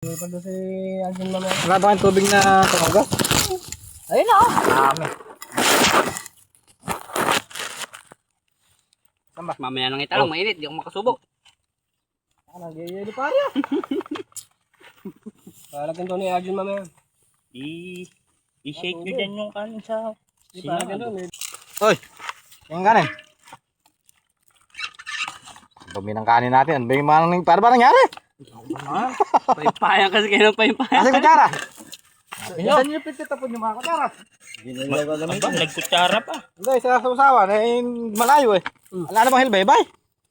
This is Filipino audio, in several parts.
Wala ba kayong tubig na tumagas? Ayun na oh. Dami. Mamaya nang italong, mainit. Di ako makasubo. Ah, nagyayelo pa rin. Palagyan to ni Alvin mamaya. I i-shake nyo dyan yung kanin sa Di palagyan doon. eh. Hoy! Yung kanin. Dumi ng kanin natin. Ano ba yung mga para ba nangyari? Paypayan kasi kayo ng paypayan. Kasi kutsara. Saan niyo pinitapon yung mga kutsara? Aba, nagkutsara pa. Hindi, sa usawan. Eh, malayo eh. Wala na bang hilbay-bay?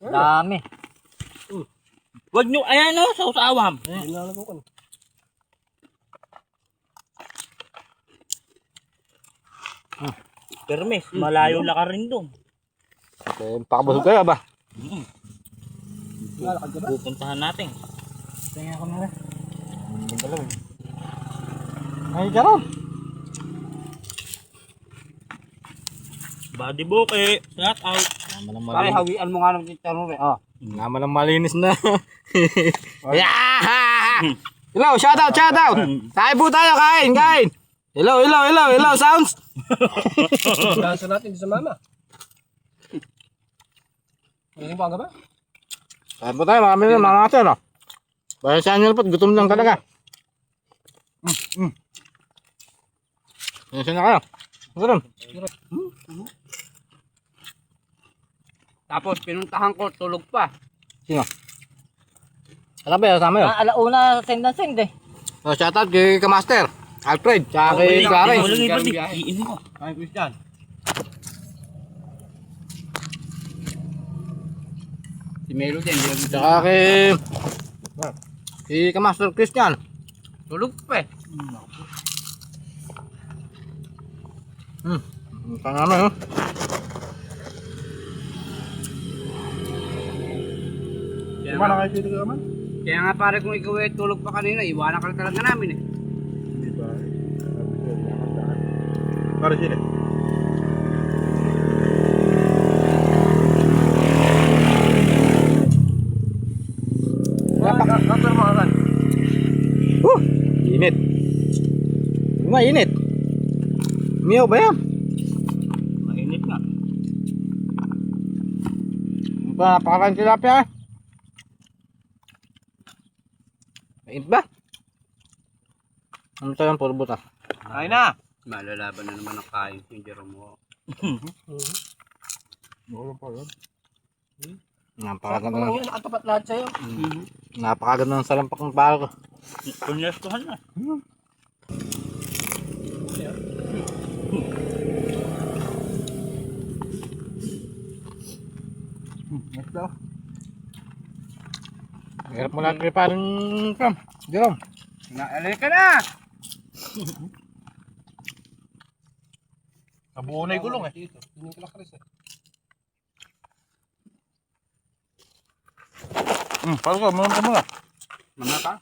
Dami. Wag nyo, ayan o, sa usawam. Hindi na ako kun. Permes, malayo la ka rin doon. Okay, pakabusog kayo ba? Pupuntahan natin. Tingnan ko na rin. Hindi dalaw eh. Ay, karon. Body buke, shout out. Naman ng Pare, malinis. hawian mo nga ng chicharon eh. Oh. Naman ng malinis na. yeah! Hello, shout out, shout out. Kain po tayo, kain, kain. Hello, hello, hello, hello, sounds. Ganso natin sa mama. Ano pa ba? Kain po tayo, marami na mga atin, no? Bayan sa inyo po, gutom lang talaga. Mm, mm. Yan na kayo. Gutom. Tapos, pinuntahan ko, tulog pa. Sino? Alam ba yun, sama yun? Ah, alauna, send na send eh. Oh, shout out kay Kamaster, Alfred, tsaka kay Clare. Walang iba, Galing di. biyahe. Iin mo. Ay, Christian. Si Melo din. Tsaka kay... Kay Kamaster Christian. Tulog pa eh. Hmm. Ang namin, oh. Kaya nga, kaya nga pare kung ikaw eh, tulog pa kanina, iwanan ka na talaga namin eh. Para sila. Yung nga, init. Miyaw ba yan? Mainit nga. Ang pa, napakalan tilapia. Mainit ba? Ano tayo ang puro buta? Ay na. Malalaban na naman ang kain yung Jerome mo. Napakaganda Ano ng, yun? Nakatapat lahat sa'yo. napakaganda ng salampak ng paro ko. Punyastuhan na. Ito. Hirap mo lang parang Cam. Jerome. Naalay ka na! Nabuo na yung gulong eh. Dito. Hindi ko lakris eh. Hmm, parang ka, mga mga. Mamaya ka,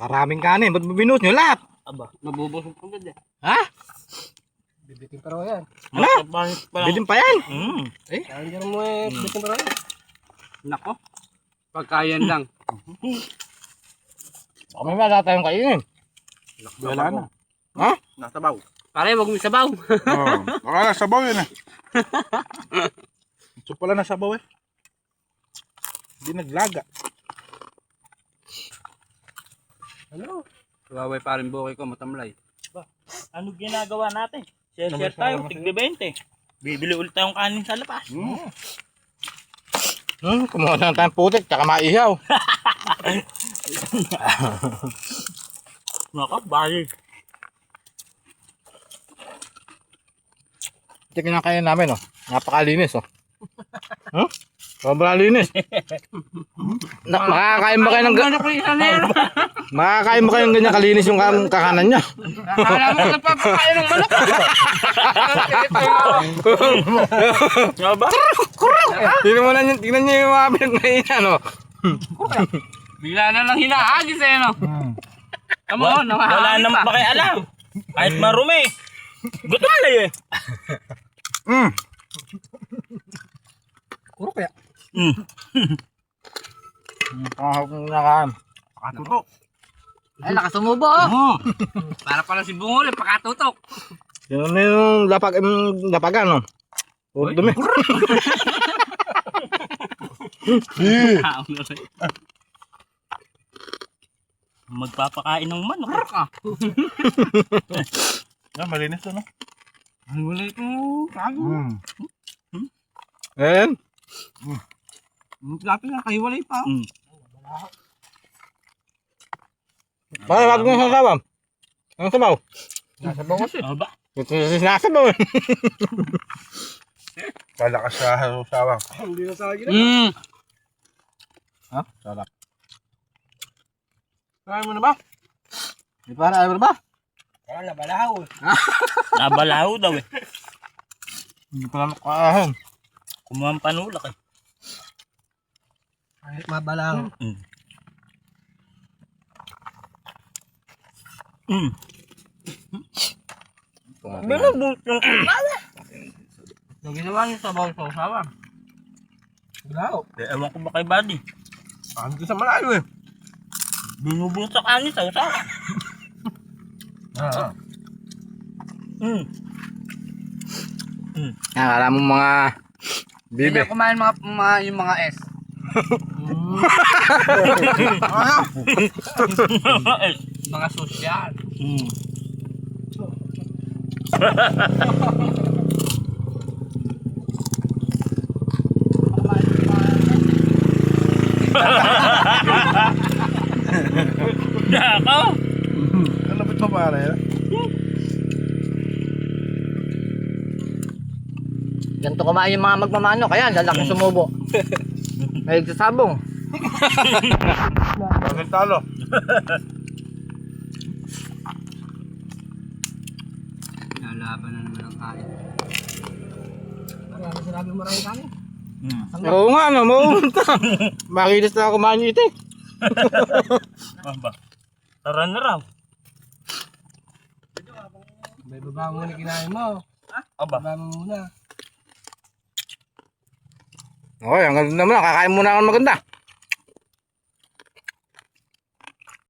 Napakaraming kanin. Ba't binuhos nyo lahat? Aba. mabubusog ka agad eh. Ha? Bibitin pa raw yan. Ano? Mapapangit pa yan. Mm. Kaya hindi mo eh. Bibitin pa raw yan. Nako, pagkayan lang. Baka may wala tayong kainin. Wala na. Ha? Nasabaw. Pare, wag mo sabaw. Oo. Baka nasabaw yun eh. So pala nasabaw eh. Hindi naglaga. Ano? Huawei pa rin buhay ko, matamlay. Ano ginagawa natin? Share-share tayo, tigbe 20. Bibili ulit tayong kanin sa labas. Hmm, kumuha na tayong putik, tsaka maihaw. Naka, bali. Ito kinakain namin, oh. Napakalinis, oh. Huh? Sobrang linis. Na, makakain ba kayo ng Ano ko yung makakain ba kayo ng ganyan kalinis yung kam- kakanan niya? Akala mo nagpapakain ng manok. Nga ba? Tingnan mo na yun, tingnan niyo yung mga pinagkainan, oh. Bigla na lang hinahagis eh, no? Tama mo, Wala namahagis naman pa. pa kayo alam. Kahit marumi. Gutom na eh. Mm. Kuro kaya. Mm. Ang harap ng nakain. Pakatutok. Ay, nakasumubo oh. Para pala si Bungol, eh, pakatutok. Yun na yung lapag, yung lapagan, no? Puro dumi. Magpapakain ng manok. Ah, malinis to, no? Ang wala ito. Kago. Mm. Ayan. Dati na, kayo wala pa. Mm. Bakit wag mo sasabaw? Ang sabaw? Nasabaw kasi. Aba, Ito yung sinasabaw. eh. Palakas sa sawang. Hindi na sa akin. Mm. Ha? Sarap. Kaya mo na ba? Di para ayaw ba? Kaya labalahaw. nabalaho daw eh. Hindi pala nakaahan. Kumuha ang panulak eh. Kahit mabalahaw. Mm. Mm. Binubot yung Yung ginawa niyo sa bawal sa usawa. Balahaw. Eh, ewan ko ba kay Buddy? Parang doon sa malayo eh. Binubot sa kanin sa usawa. Ah. Mm. Akala mo mga Hindi bibe. na kumain mga, mga, yung mga S. Mga sosyal. Mm. Dako! Ang lapit mo pare. Ganito kumain yung mga magmamano. Kaya lalaki sumubo. May sasabong. Bakit talo? Lalaban na naman ang kain. Ano sinabi mo rin kami? Mm. Oo nga, no. Mauunta. Makilis na ako kumain ito eh. Aba. Tara na raw. May baba mo muna kinain mo. Aba. Baba mo muna. Okay, ang ganda naman. Kakain muna ako ng maganda.